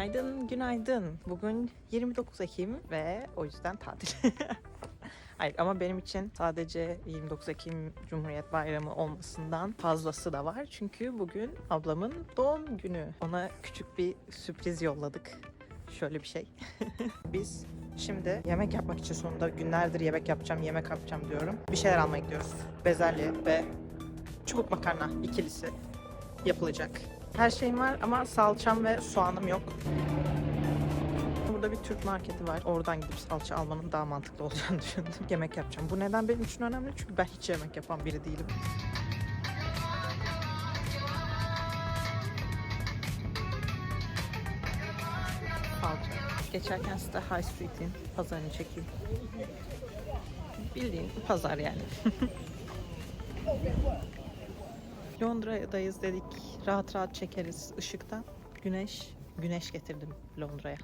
Günaydın, günaydın. Bugün 29 Ekim ve o yüzden tatil. Hayır ama benim için sadece 29 Ekim Cumhuriyet Bayramı olmasından fazlası da var. Çünkü bugün ablamın doğum günü. Ona küçük bir sürpriz yolladık. Şöyle bir şey. Biz şimdi yemek yapmak için sonunda günlerdir yemek yapacağım, yemek yapacağım diyorum. Bir şeyler almaya gidiyoruz. Bezelye ve çubuk makarna ikilisi yapılacak. Her şeyim var ama salçam ve soğanım yok. Burada bir Türk marketi var. Oradan gidip salça almanın daha mantıklı olacağını düşündüm. Yemek yapacağım. Bu neden benim için önemli? Çünkü ben hiç yemek yapan biri değilim. Salça. Geçerken size High Street'in pazarını çekeyim. Bildiğin pazar yani. Londra'dayız dedik. Rahat rahat çekeriz ışıkta. Güneş, güneş getirdim Londra'ya.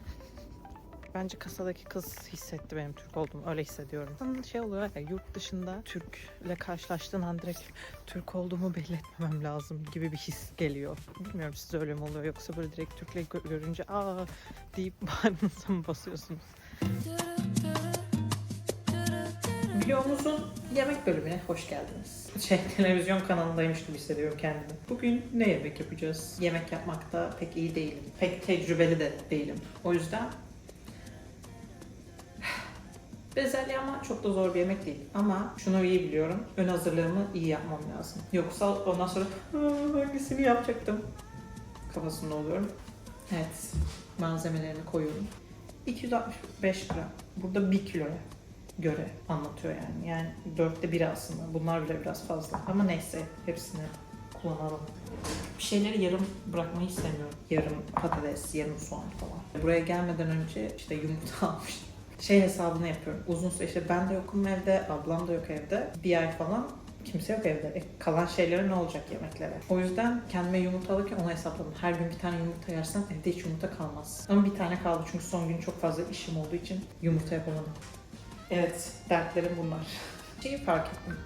Bence kasadaki kız hissetti benim Türk olduğumu. Öyle hissediyorum. Şey oluyor ya yurt dışında Türk'le karşılaştığın an direkt Türk olduğumu belli etmemem lazım gibi bir his geliyor. Bilmiyorum size öyle mi oluyor yoksa böyle direkt Türk'le gö- görünce aa deyip bağrınıza mı basıyorsunuz? Videomuzun yemek bölümüne hoş geldiniz. Şey, televizyon kanalındaymış gibi hissediyorum kendimi. Bugün ne yemek yapacağız? Yemek yapmakta pek iyi değilim. Pek tecrübeli de değilim. O yüzden Bezelye ama çok da zor bir yemek değil. Ama şunu iyi biliyorum. Ön hazırlığımı iyi yapmam lazım. Yoksa ondan sonra "Aa, hangisini yapacaktım kafasında oluyorum. Evet. Malzemelerini koyuyorum. 265 gram. Burada 1 kiloya göre anlatıyor yani. Yani dörtte biri aslında. Bunlar bile biraz fazla. Ama neyse hepsini kullanalım. Bir şeyleri yarım bırakmayı istemiyorum. Yarım patates, yarım soğan falan. Buraya gelmeden önce işte yumurta almıştım. Şey hesabını yapıyorum. Uzun süre işte ben de yokum evde, ablam da yok evde. Bir ay falan kimse yok evde. E, kalan şeylere ne olacak yemeklere? O yüzden kendime yumurta alırken onu hesapladım. Her gün bir tane yumurta yersem evde hiç yumurta kalmaz. Ama bir tane kaldı çünkü son gün çok fazla işim olduğu için yumurta yapamadım. Evet, dertlerim bunlar. Şeyi fark ettim.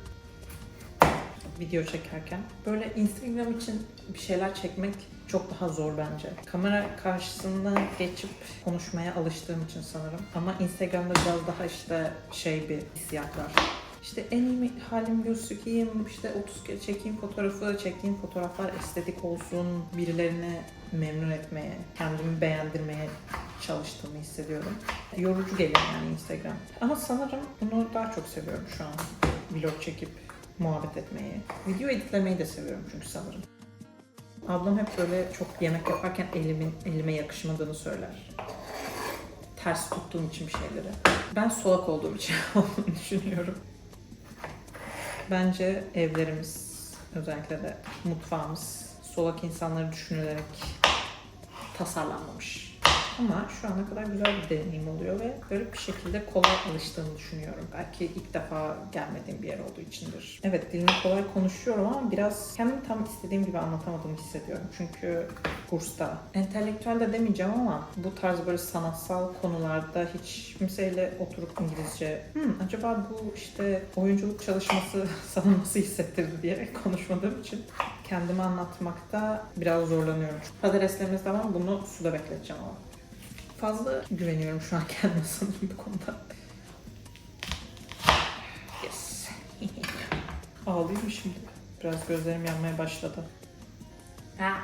Video çekerken. Böyle Instagram için bir şeyler çekmek çok daha zor bence. Kamera karşısında geçip konuşmaya alıştığım için sanırım. Ama Instagram'da biraz daha işte şey bir hissiyat var. İşte en iyi halim gözükeyim, işte 30 kere çekeyim fotoğrafı, çektiğim fotoğraflar estetik olsun, birilerini memnun etmeye, kendimi beğendirmeye çalıştığımı hissediyorum. Yorucu geliyor yani Instagram. Ama sanırım bunu daha çok seviyorum şu an. Vlog çekip muhabbet etmeyi. Video editlemeyi de seviyorum çünkü sanırım. Ablam hep böyle çok yemek yaparken elimin elime yakışmadığını söyler. Ters tuttuğum için bir şeyleri. Ben solak olduğum için olduğunu düşünüyorum. Bence evlerimiz, özellikle de mutfağımız solak insanları düşünülerek tasarlanmamış. Ama şu ana kadar güzel bir deneyim oluyor ve böyle bir şekilde kolay alıştığımı düşünüyorum. Belki ilk defa gelmediğim bir yer olduğu içindir. Evet dilimi kolay konuşuyorum ama biraz kendimi tam istediğim gibi anlatamadığımı hissediyorum. Çünkü kursta, entelektüel de demeyeceğim ama bu tarz böyle sanatsal konularda hiç kimseyle oturup İngilizce "Hmm, acaba bu işte oyunculuk çalışması sana nasıl hissettirdi diyerek konuşmadığım için kendimi anlatmakta biraz zorlanıyorum. Patateslerimiz var bunu suda bekleteceğim ama. Fazla güveniyorum şu an kendime sanırım bu konuda. Yes. Ağlayayım mı şimdi? Biraz gözlerim yanmaya başladı. Ha.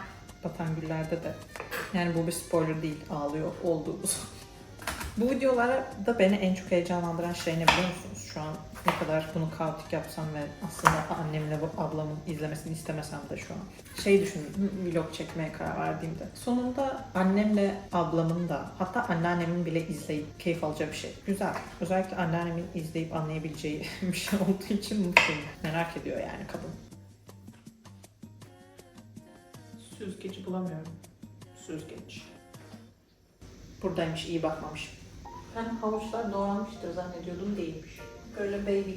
Batan güllerde de. Yani bu bir spoiler değil. Ağlıyor olduğumuz. Bu videolarda beni en çok heyecanlandıran şey ne biliyor musunuz? Şu an ne kadar bunu kaotik yapsam ve aslında annemle ablamın izlemesini istemesem de şu an. Şey düşündüm, vlog çekmeye karar verdiğimde. Sonunda annemle ablamın da hatta anneannemin bile izleyip keyif alacağı bir şey. Güzel. Özellikle anneannemin izleyip anlayabileceği bir şey olduğu için mutluyum. Merak ediyor yani kadın. Süzgeci bulamıyorum. Süzgeç. Buradaymış, iyi bakmamışım. Ben havuçlar doğranmıştır zannediyordum değilmiş. Böyle baby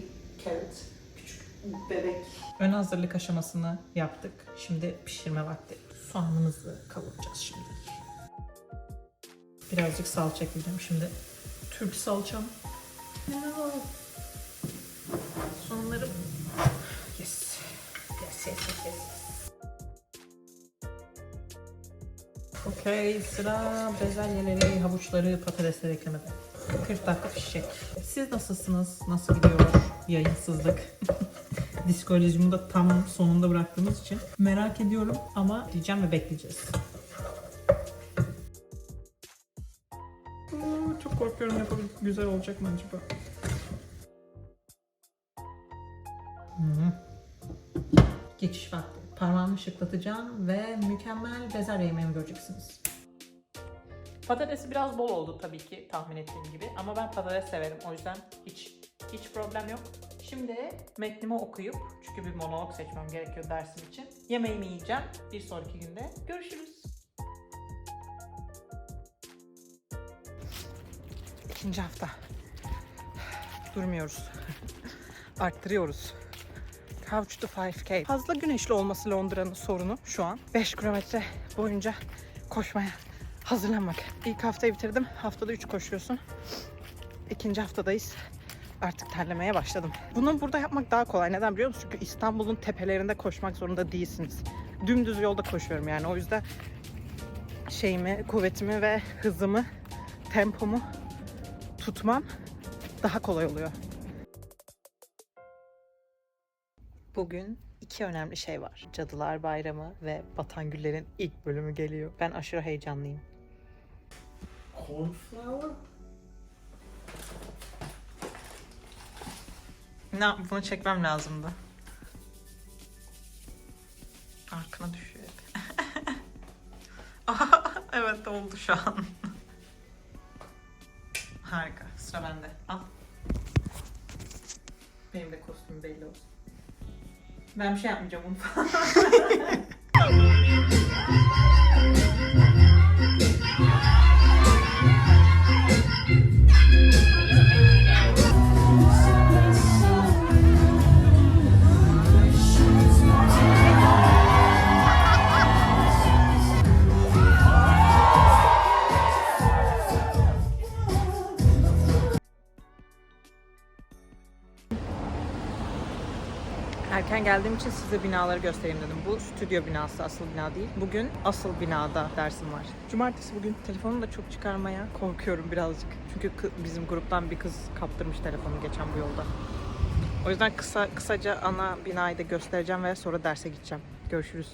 carrot, küçük bebek. Ön hazırlık aşamasını yaptık. Şimdi pişirme vakti. Soğanımızı kavuracağız şimdi. Birazcık salça ekleyeceğim şimdi. Türk salçam. Soğanlarım. Yes. Yes, yes, yes, yes. Okey sıra bezelyeleri, havuçları, patatesleri eklemede. 40 dakika pişecek. Siz nasılsınız? Nasıl gidiyor yayınsızlık? Psikolojimi de tam sonunda bıraktığımız için merak ediyorum ama diyeceğim ve bekleyeceğiz. Aa, Çok korkuyorum yapabil güzel olacak mı acaba? Hmm. Geçiş vakti. Parmağımı şıklatacağım ve mükemmel bezelye yemeğimi göreceksiniz. Patatesi biraz bol oldu tabii ki tahmin ettiğim gibi ama ben patates severim o yüzden hiç hiç problem yok. Şimdi metnimi okuyup çünkü bir monolog seçmem gerekiyor dersim için. Yemeğimi yiyeceğim. Bir sonraki günde görüşürüz. İkinci hafta. Durmuyoruz. Arttırıyoruz. Couch to 5K. Fazla güneşli olması Londra'nın sorunu şu an. 5 kilometre boyunca koşmaya hazırlanmak. İlk haftayı bitirdim. Haftada 3 koşuyorsun. İkinci haftadayız. Artık terlemeye başladım. Bunu burada yapmak daha kolay. Neden biliyor musun? Çünkü İstanbul'un tepelerinde koşmak zorunda değilsiniz. Dümdüz yolda koşuyorum yani. O yüzden şeyimi, kuvvetimi ve hızımı, tempomu tutmam daha kolay oluyor. Bugün iki önemli şey var. Cadılar Bayramı ve Batan Güller'in ilk bölümü geliyor. Ben aşırı heyecanlıyım. Cornflower? Ne bunu çekmem lazımdı. Arkana düşüyor hep. Evet oldu şu an. Harika. Sıra bende. Al. Benim de kostümüm belli olsun. Ben bir şey yapmayacağım bunu Erken geldiğim için size binaları göstereyim dedim. Bu stüdyo binası, asıl bina değil. Bugün asıl binada dersim var. Cumartesi bugün. Telefonumu da çok çıkarmaya korkuyorum birazcık. Çünkü bizim gruptan bir kız kaptırmış telefonu geçen bu yolda. O yüzden kısa kısaca ana binayı da göstereceğim ve sonra derse gideceğim. Görüşürüz.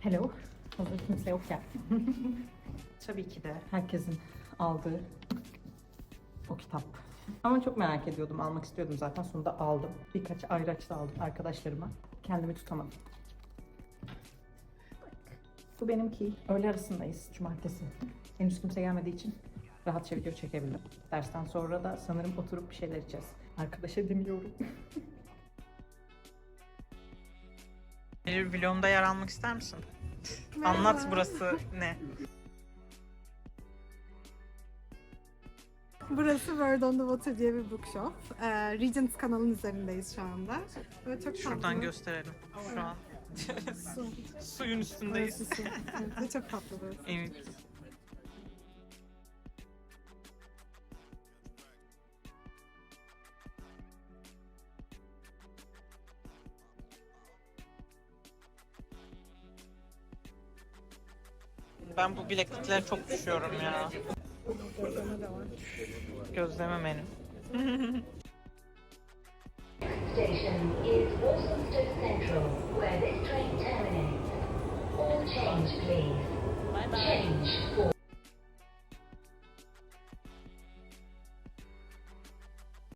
Hello. Hazır kimse yokken. Tabii ki de herkesin aldığı o kitap. Ama çok merak ediyordum, almak istiyordum zaten. Sonunda aldım. Birkaç ayraç da aldım arkadaşlarıma. Kendimi tutamadım. Bak, Bu benimki. Öğle arasındayız, cumartesi. Henüz kimse gelmediği için rahatça video çekebildim. Dersten sonra da sanırım oturup bir şeyler içeceğiz. Arkadaşa dinliyorum. Bir vlogumda yer almak ister misin? Anlat burası ne? Burası Word on the Water diye bir bookshop. Ee, Regent kanalın üzerindeyiz şu anda. Böyle çok Şuradan tatlı. gösterelim. Şu an Su. suyun üstündeyiz. Burası su. Evet, ve çok tatlı burası. Evet. Ben bu bilekliklere çok düşüyorum ya. Gözleme menü. station is Walthamstow Central, where this train terminates. All change, please. Change for